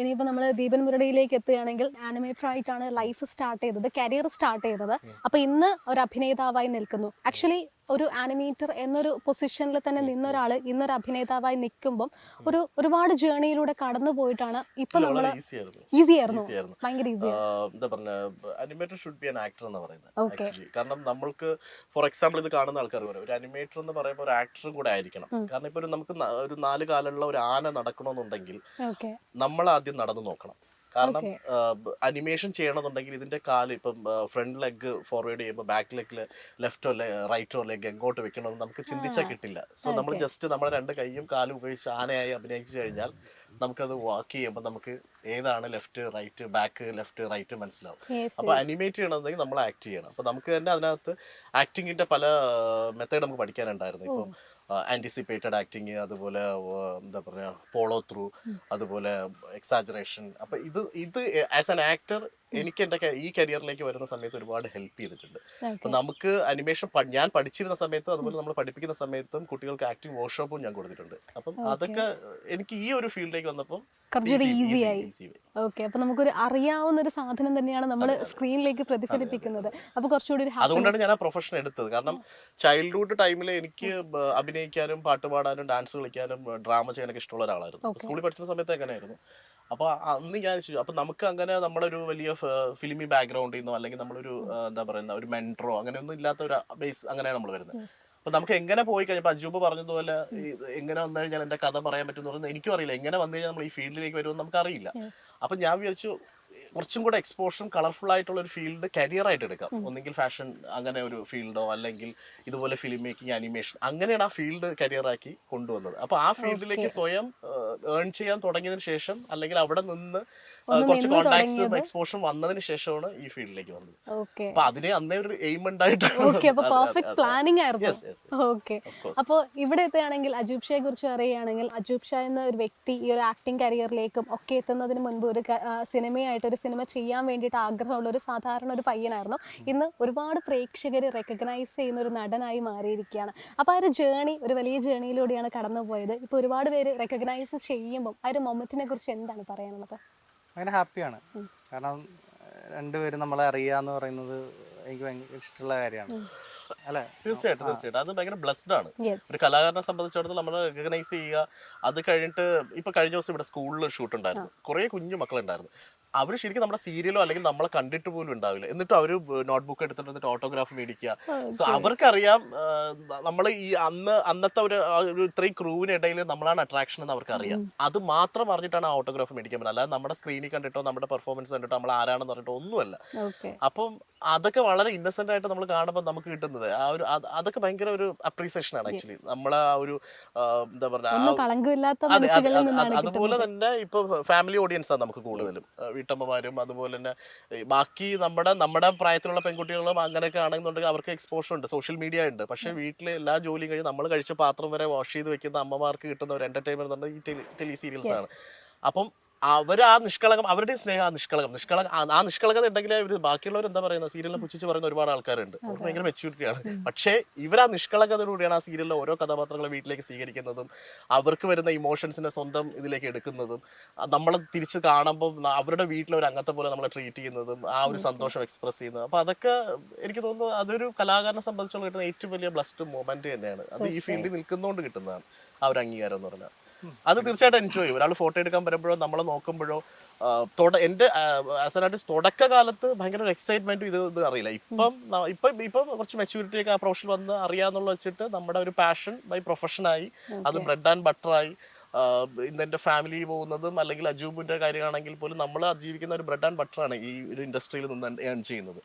ഇനിയിപ്പോൾ നമ്മൾ ദീപൻ മുരളിയിലേക്ക് എത്തുകയാണെങ്കിൽ ആനിമേറ്റർ ആയിട്ടാണ് ലൈഫ് സ്റ്റാർട്ട് ചെയ്തത് കരിയർ സ്റ്റാർട്ട് ചെയ്തത്. അപ്പോൾ ഇന്ന് ഒരു അഭിനേതാവായി നിൽക്കുന്നു. ആക്ച്വലി ഒരു ആനിമേറ്റർ എന്നൊരു പൊസിഷനിൽ തന്നെ നിന്നൊരാൾ ഇന്നൊരു അഭിനേതാവായി നിൽക്കുമ്പം ഒരു ഒരുപാട് ജേണിയിലൂടെ കടന്നു പോയിട്ടാണ് ഇപ്പൊ നമ്മൾ ഈസി ആയിരുന്നു. ഭയങ്കര ഈസി എന്താ പറഞ്ഞ animator should be an actor എന്ന് പറയുന്നത് കാരണം നമ്മൾക്ക് ഫോർ എക്സാമ്പിൾ ഇത് കാണുന്ന ആൾക്കാർ പറയും ഒരു അനിമേറ്റർ എന്ന് പറയുമ്പോൾ ഒരു ആക്ടറും കൂടെ ആയിരിക്കണം. കാരണം ഇപ്പൊ നമുക്ക് ഒരു നാല് കാലുള്ള ഒരു ആന നടക്കണമെന്നുണ്ടെങ്കിൽ നമ്മൾ ആദ്യം നടന്നു നോക്കണം. കാരണം അനിമേഷൻ ചെയ്യണമെന്നുണ്ടെങ്കിൽ ഇതിന്റെ കാൽ ഇപ്പം ഫ്രണ്ട് ലെഗ് ഫോർവേഡ് ചെയ്യുമ്പോൾ ബാക്ക് ലെഗിൽ ലെഫ്റ്റോ റൈറ്റോ ലെഗ് എങ്ങോട്ട് വെക്കണമെന്ന് നമുക്ക് ചിന്തിച്ചാൽ കിട്ടില്ല. സോ നമ്മൾ ജസ്റ്റ് നമ്മുടെ രണ്ട് കൈയും കാലും ഉപയോഗിച്ച് ആനയായി അഭിനയിച്ചു കഴിഞ്ഞാൽ നമുക്കത് വാക്ക് ചെയ്യുമ്പോൾ നമുക്ക് ഏതാണ് left right back left right മനസ്സിലാവും. അപ്പൊ അനിമേറ്റ് ചെയ്യണമെന്നുണ്ടെങ്കിൽ നമ്മൾ ആക്ട് ചെയ്യണം. അപ്പൊ നമുക്ക് തന്നെ അതിനകത്ത് ആക്ടിങ്ങിന്റെ പല മെത്തേഡ് നമുക്ക് പഠിക്കാനുണ്ടായിരുന്നു. ഇപ്പൊ ആന്റിസിപ്പേറ്റഡ് ആക്ടിങ് അതുപോലെ എന്താ പറയാ ഫോളോ ത്രൂ അതുപോലെ എക്സാജറേഷൻ അപ്പൊ ഇത് ഇത് ആസ് ആൻ ആക്ടർ എനിക്ക് എന്റെ ഈ കരിയറിലേക്ക് വരുന്ന സമയത്ത് ഒരുപാട് ഹെൽപ്പ് ചെയ്തിട്ടുണ്ട്. അപ്പൊ നമുക്ക് അനിമേഷൻ ഞാൻ പഠിച്ചിരുന്ന സമയത്തും അതുപോലെ നമ്മൾ പഠിപ്പിക്കുന്ന സമയത്തും കുട്ടികൾക്ക് ആക്ടിങ് വർക്ക്ഷോപ്പും ഞാൻ കൊടുത്തിട്ടുണ്ട്. അപ്പം അതൊക്കെ എനിക്ക് ഈ ഒരു ഫീൽഡിലേക്ക് വന്നപ്പോൾ കുറച്ചുകൂടി ഈസി ആയി. ഓക്കെ. അപ്പൊ നമുക്കൊരു അറിയാവുന്ന ഒരു സാധനം തന്നെയാണ് നമ്മൾ സ്ക്രീനിലേക്ക് പ്രതിഫലിപ്പിക്കുന്നത്. അപ്പൊ കുറച്ചുകൂടി അതുകൊണ്ടാണ് ഞാൻ ആ പ്രൊഫഷൻ എടുത്തത്. കാരണം ചൈൽഡ്ഹുഡ് ടൈമിൽ എനിക്ക് അഭിനയിക്കാനും പാട്ട് പാടാനും ഡാൻസ് കളിക്കാനും ഡ്രാമ ചെയ്യാനൊക്കെ ഇഷ്ടമുള്ള ഒരാളായിരുന്നു. സ്കൂളിൽ പഠിച്ച സമയത്ത് അങ്ങനെയായിരുന്നു. അപ്പൊ അന്ന് ഞാൻ അപ്പൊ നമുക്ക് അങ്ങനെ നമ്മളൊരു വലിയ ഫിലിമി ബാക്ക്ഗ്രൗണ്ടിൽ നിന്നോ അല്ലെങ്കിൽ നമ്മളൊരു എന്താ പറയുന്ന ഒരു മെൻട്രോ അങ്ങനെയൊന്നും ഇല്ലാത്ത ഒരു ബേസ് അങ്ങനെയാണ് നമ്മൾ വരുന്നത്. അപ്പൊ നമുക്ക് എങ്ങനെ പോയി കഴിഞ്ഞപ്പോൾ അജൂബ് പറഞ്ഞതുപോലെ എങ്ങനെ വന്നു കഴിഞ്ഞാൽ എന്റെ കഥ പറയാൻ പറ്റും എന്ന് പറയുന്നത് എനിക്കും അറിയില്ല. എങ്ങനെ വന്നു കഴിഞ്ഞാൽ നമ്മൾ ഈ ഫീൽഡിലേക്ക് വരുമെന്ന് നമുക്ക് അറിയില്ല അപ്പൊ ഞാൻ വിചാരിച്ചു കുറച്ചും കൂടെ എക്സ്പോഷറും കളർഫുൾ ആയിട്ടുള്ള ഒരു ഫീൽഡ് കരിയർ ആയിട്ട് എടുക്കാം. ഒന്നെങ്കിൽ ഫാഷൻ അങ്ങനെ ഒരു ഫീൽഡോ അല്ലെങ്കിൽ ഇതുപോലെ ഫിലിം മേക്കിംഗ് അനിമേഷൻ അങ്ങനെയാണ് ആ ഫീൽഡ് കരിയർ ആക്കി കൊണ്ടുവന്നത്. അപ്പൊ ആ ഫീൽഡിലേക്ക് സ്വയം ഏൺ ചെയ്യാൻ തുടങ്ങിയതിനു ശേഷം അല്ലെങ്കിൽ അവിടെ നിന്ന് കുറച്ച് കോൺടാക്ട്സും എക്സ്പോഷറും വന്നതിന് ശേഷമാണ് ഈ ഫീൽഡിലേക്ക് വന്നത്. അപ്പൊ അതിനെ അന്നേ ഒരു എയിം ഉണ്ടായിട്ടാണ് അപ്പൊ അപ്പോൾ ഇവിടെ എത്തുകയാണെങ്കിൽ അജൂബ് ഷായെ കുറിച്ച് പറയുകയാണെങ്കിൽ അജൂബ് ഷാ എന്ന ഒരു വ്യക്തി ഈ ഒരു ആക്ടിംഗ് കരിയറിലേക്കും ഒക്കെ എത്തുന്നതിന് മുൻപ് ഒരു സിനിമയായിട്ട് ഒരു സിനിമ ചെയ്യാൻ വേണ്ടിയിട്ട് ആഗ്രഹമുള്ള ഒരു സാധാരണ ഒരു പയ്യനായിരുന്നു. ഇന്ന് ഒരുപാട് പ്രേക്ഷകർ റെക്കഗ്നൈസ് ചെയ്യുന്ന ഒരു നടനായി മാറിയിരിക്കുകയാണ്. അപ്പോൾ ആ ഒരു ജേണി ഒരു വലിയ ജേണിയിലൂടെയാണ് കടന്നുപോയത്. ഇപ്പോൾ ഒരുപാട് പേര് റെക്കഗ്നൈസ് ചെയ്യുമ്പോൾ ആ ഒരു മൊമെന്റിനെ കുറിച്ച് എന്താണ് പറയാനുള്ളത്? അങ്ങനെ ഹാപ്പിയാണ്. കാരണം രണ്ടുപേരും നമ്മളെ അറിയാന്ന് പറയുന്നത് എനിക്ക് ഭയങ്കര ഇഷ്ടമുള്ള കാര്യമാണ്. അല്ലെ? തീർച്ചയായിട്ടും തീർച്ചയായിട്ടും. അത് ഭയങ്കര ബ്ലസ്ഡ് ആണ്. ഒരു കലാകാരനെ സംബന്ധിച്ചിടത്തോളം നമ്മൾ റെക്കഗ്നൈസ് ചെയ്യുക അത് കഴിഞ്ഞിട്ട് ഇപ്പൊ കഴിഞ്ഞ ദിവസം ഇവിടെ സ്കൂളിൽ ഷൂട്ട് ഉണ്ടായിരുന്നു. കുറെ കുഞ്ഞു മക്കളുണ്ടായിരുന്നു. അവർ ശരിക്കും നമ്മുടെ സീരിയലോ അല്ലെങ്കിൽ നമ്മളെ കണ്ടിട്ട് പോലും ഉണ്ടാവില്ല. എന്നിട്ട് അവർ നോട്ട്ബുക്ക് എടുത്തിട്ട് എന്നിട്ട് ഓട്ടോഗ്രാഫ് മേടിക്കുക. സോ അവർക്കറിയാം നമ്മൾ ഈ അന്ന് അന്നത്തെ ഒരു ഇത്രയും ക്രൂവിനിടയിൽ നമ്മളാണ് അട്രാക്ഷൻ എന്ന് അവർക്കറിയാം. അത് മാത്രം അറിഞ്ഞിട്ടാണ് ആ ഓട്ടോഗ്രാഫ് മേടിക്കാൻ പറ്റുന്നത്. അല്ലാതെ നമ്മുടെ സ്ക്രീനിൽ കണ്ടിട്ടോ നമ്മുടെ പെർഫോമൻസ് കണ്ടിട്ടോ നമ്മൾ ആരാണെന്ന് പറഞ്ഞിട്ടോ ഒന്നുമല്ല. ഓക്കെ അപ്പം അതൊക്കെ വളരെ ഇന്നസെന്റ് ആയിട്ട് നമ്മൾ കാണുമ്പോൾ നമുക്ക് കിട്ടുന്നത് ആ ഒരു അത് അതൊക്കെ ഭയങ്കര ഒരു അപ്രീസിയേഷൻ ആണ് ആക്ച്വലി നമ്മളെ ആ ഒരു എന്താ പറയുക അതുപോലെ തന്നെ ഇപ്പൊ ഫാമിലി ഓഡിയൻസ് ആണ് നമുക്ക് കൂടുതലും. വീട്ടമ്മമാരും അതുപോലെ തന്നെ ബാക്കി നമ്മുടെ നമ്മുടെ പ്രായത്തിലുള്ള പെൺകുട്ടികളും അങ്ങനെയൊക്കെ ആണെന്നുണ്ടെങ്കിൽ അവർക്ക് എക്സ്പോഷർ ഉണ്ട്. സോഷ്യൽ മീഡിയ ഉണ്ട്. പക്ഷെ വീട്ടിലെ എല്ലാ ജോലിയും കഴിഞ്ഞ് നമ്മൾ കഴിച്ച പാത്രം വരെ വാഷ് ചെയ്ത് വെക്കുന്ന അമ്മമാർക്ക് കിട്ടുന്ന ഒരു എന്റർടൈൻമെന്റ് എന്ന് പറഞ്ഞാൽ ഈ ടെലി സീരിയൽസ് ആണ്. അപ്പം അവർ ആ നിഷ്കളങ്കം അവരുടെ സ്നേഹം ആ നിഷ്കളങ്കം. നിഷ്കളങ്ക ആ- നിഷ്കളകത നിഷ്കളങ്കത ഉണ്ടെങ്കിൽ ഇവർ ബാക്കിയുള്ളവർ എന്താ പറയുന്നത് സീരിയലിനെ പുച്ഛിച്ച് പറയുന്ന ഒരുപാട് ആൾക്കാരുണ്ട്. അവർ ഭയങ്കര മെച്യൂരിറ്റിയാണ് പക്ഷേ ഇവർ ആ നിഷ്കളങ്കതയോടുകൂടിയാണ് ആ സീരിയലിലെ ഓരോ കഥാപാത്രങ്ങളെ വീട്ടിലേക്ക് സ്വീകരിക്കുന്നതും അവർക്ക് വരുന്ന ഇമോഷൻസിനെ സ്വന്തം ഇതിലേക്ക് എടുക്കുന്നതും നമ്മൾ തിരിച്ച് കാണുമ്പോൾ അവരുടെ വീട്ടിലെ ഒരു അംഗത്തെ പോലെ നമ്മളെ ട്രീറ്റ് ചെയ്യുന്നതും ആ ഒരു സന്തോഷം എക്സ്പ്രസ് ചെയ്യുന്നതും. അപ്പൊ അതൊക്കെ എനിക്ക് തോന്നുന്നു അതൊരു കലാകാരനെ സംബന്ധിച്ചുള്ള കിട്ടുന്ന ഏറ്റവും വലിയ ബ്ലസ്റ്റ് മൊമെന്റ് തന്നെയാണ്. അത് ഈ ഫീൽഡിൽ നിൽക്കുന്നതുകൊണ്ട് കിട്ടുന്നതാണ് ആ ഒരു അംഗീകാരം എന്ന് പറഞ്ഞാൽ. അത് തീർച്ചയായിട്ടും എൻജോയ് ചെയ്യും. ഒരാൾ ഫോട്ടോ എടുക്കാൻ വരുമ്പോഴോ നമ്മളെ നോക്കുമ്പോഴോ എന്റെ എന്റെ ആസ് എൻ ആർട്ടിസ്റ്റ് തുടക്കകാലത്ത് ഭയങ്കര ഒരു എക്സൈറ്റ്മെന്റും ഇത് ഇത് അറിയില്ല. ഇപ്പം ഇപ്പം ഇപ്പം കുറച്ച് മെച്യൂരിറ്റി ഒക്കെ ആ പ്രൊഫഷൻ വന്ന് അറിയാന്നുള്ള വെച്ചിട്ട് നമ്മുടെ ഒരു പാഷൻ ബൈ പ്രൊഫഷനായി അത് ബ്രെഡ് ആൻഡ് ബട്ടറായി ഇന്ന് എന്റെ ഫാമിലി പോകുന്നതും അല്ലെങ്കിൽ അജൂബിന്റെ കാര്യമാണെങ്കിൽ പോലും നമ്മൾ ജീവിക്കുന്ന ഒരു ബ്രെഡ് ആൻഡ് ബട്ടർ ആണ് ഈ ഒരു ഇൻഡസ്ട്രിയിൽ നിന്ന് ഏൺ ചെയ്യുന്നത്.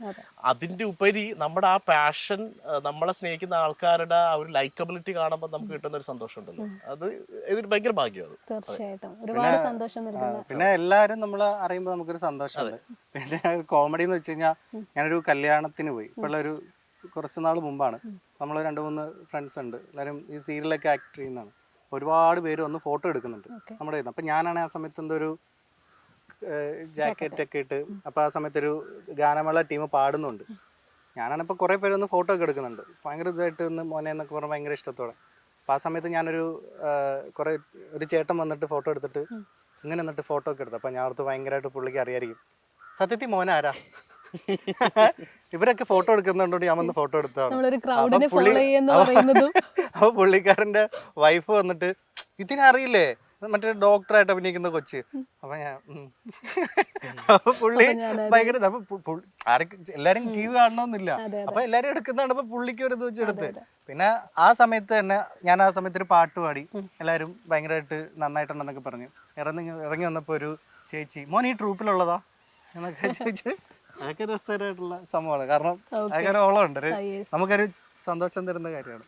അതിന്റെ അതിന്റെ ഉപരി നമ്മുടെ ആ പാഷൻ നമ്മളെ സ്നേഹിക്കുന്ന ആൾക്കാരുടെ ആ ഒരു ലൈക്കബിലിറ്റി കാണുമ്പോൾ നമുക്ക് കിട്ടുന്ന ഒരു സന്തോഷമുണ്ടല്ലോ. അത് ഇതൊരു ഭയങ്കര ഭാഗ്യമാണ് തീർച്ചയായിട്ടും. ഒരുപാട് സന്തോഷം നൽകുന്ന പിന്നെ എല്ലാവരും നമ്മൾ അറിയുമ്പോൾ നമുക്കൊരു സന്തോഷമുണ്ട്. പിന്നെ കോമഡി എന്ന് വെച്ച് കഴിഞ്ഞാൽ ഞാനൊരു കല്യാണത്തിന് പോയി. ഇപ്പോഴുള്ള ഒരു കുറച്ച് നാൾ മുമ്പാണ്. നമ്മൾ രണ്ട് മൂന്ന് ഫ്രണ്ട്സ് ഉണ്ട്. എല്ലാവരും ഈ സീരിയലൊക്കെ ആക്ട് ചെയ്യുന്നതാണ്. ഒരുപാട് പേര് വന്ന് ഫോട്ടോ എടുക്കുന്നുണ്ട്. നമ്മുടെ കയ്യിൽ നിന്ന്. അപ്പം ഞാനാണ് ആ സമയത്ത് എന്തോ ഒരു ജാക്കറ്റ്. ഒക്കെ ഇട്ട് അപ്പോൾ ആ സമയത്ത് ഒരു ഗാനമേള ടീം പാടുന്നുണ്ട്. ഞാനാണ് ഇപ്പോൾ കുറേ പേര് വന്ന് ഫോട്ടോ ഒക്കെ എടുക്കുന്നുണ്ട്. ഭയങ്കര ഇതായിട്ട് ഒന്ന് മോനെ എന്നൊക്കെ പറഞ്ഞാൽ ഭയങ്കര ഇഷ്ടത്തോടെ. അപ്പോൾ ആ സമയത്ത് ഞാനൊരു കുറേ ഒരു ചേട്ടൻ വന്നിട്ട് ഫോട്ടോ എടുത്തിട്ട് ഇങ്ങനെ എന്നിട്ട് ഫോട്ടോ ഒക്കെ എടുത്തു. അപ്പൊ ഞാൻ ഓർത്ത് ഭയങ്കരമായിട്ട് പുള്ളിക്ക് അറിയായിരിക്കും. സത്യത്തിൽ മോൻ ആരാ ഇവരൊക്കെ ഫോട്ടോ എടുക്കുന്നുണ്ടോ ഞാൻ വന്ന് ഫോട്ടോ എടുത്താണ് അപ്പൊ പുള്ളിക്കാരന്റെ വൈഫ് വന്നിട്ട് ഇതിനെ അറിയില്ലേ മറ്റേ ഡോക്ടറായിട്ട് അഭിനയിക്കുന്ന കൊച്ച്. അപ്പൊ ഞാൻ. അപ്പൊ പുള്ളി ഭയങ്കര അപ്പൊ ആരൊക്കെ എല്ലാരും ക്യൂ കാണണമെന്നില്ല. അപ്പൊ എല്ലാരും എടുക്കുന്നതാണ്. അപ്പൊ പുള്ളിക്ക് ഒരു ഇത് വെച്ചെടുത്ത്. പിന്നെ ആ സമയത്ത് തന്നെ ഞാൻ ആ സമയത്ത് ഒരു പാട്ട് പാടി. എല്ലാരും ഭയങ്കരമായിട്ട് നന്നായിട്ടുണ്ടെന്നൊക്കെ പറഞ്ഞു. ഇറങ്ങി ഇറങ്ങി വന്നപ്പോ ഒരു ചേച്ചി മോൻ ഈ ട്രൂപ്പിലുള്ളതാ എന്നൊക്കെ ചോദിച്ച് അതൊക്കെ രസകരമായിട്ടുള്ള സംഭവമാണ്. കാരണം അതൊക്കെ അങ്ങനെ ഒരു Ah, നമുക്കൊരു സന്തോഷം തരുന്ന കാര്യമാണ്.